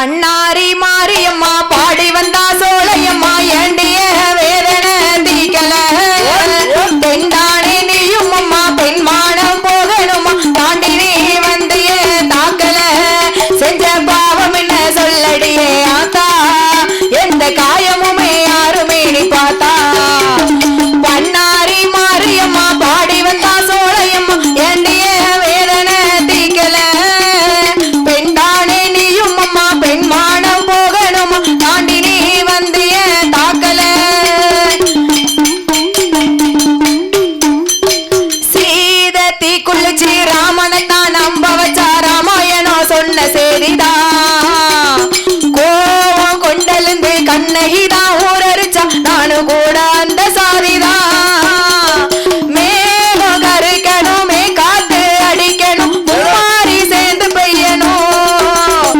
பண்ணாரி மாரியம்மா பாடி வந்தா சோழையம்மா ஏண்டியே ஸ்ரீராமனை தான் நம்ப வச்சா ராமாயணம் சொன்ன சேரிதா கோவம் கொண்டலிருந்து கண்ணகி தான் ஊரரிச்சா நானும் கூட அந்த சாரிதா மேகம் கருக்கணுமே காத்து அடிக்கணும் மாறி சேர்ந்து பெய்யணும்.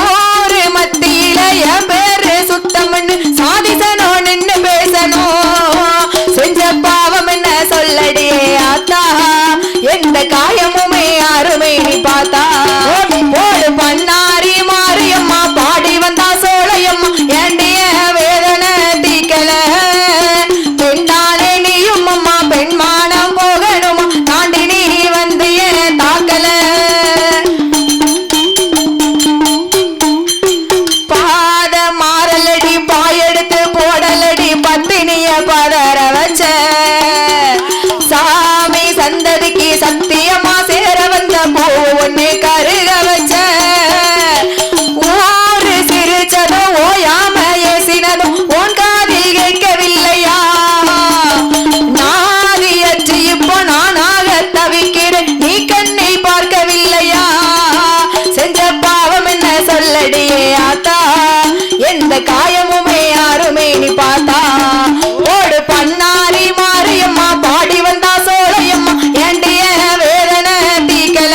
ஊரு மத்தியில என் பேரு சுத்தம்னு சாதிசனும் நின்னு பேசணும். செஞ்ச பாவம் சொல்லடி? மறுமை நீ பார்த்தா எந்த காயமுமே யாருமே நீ பார்த்தா. ஓடு பண்ணாரி மாரியம்மா பாடி வந்தா சோழையம்மா ஏண்டிய வேதனை தீக்கல.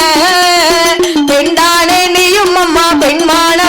பெண்தானே நீயும் அம்மா பெண்மான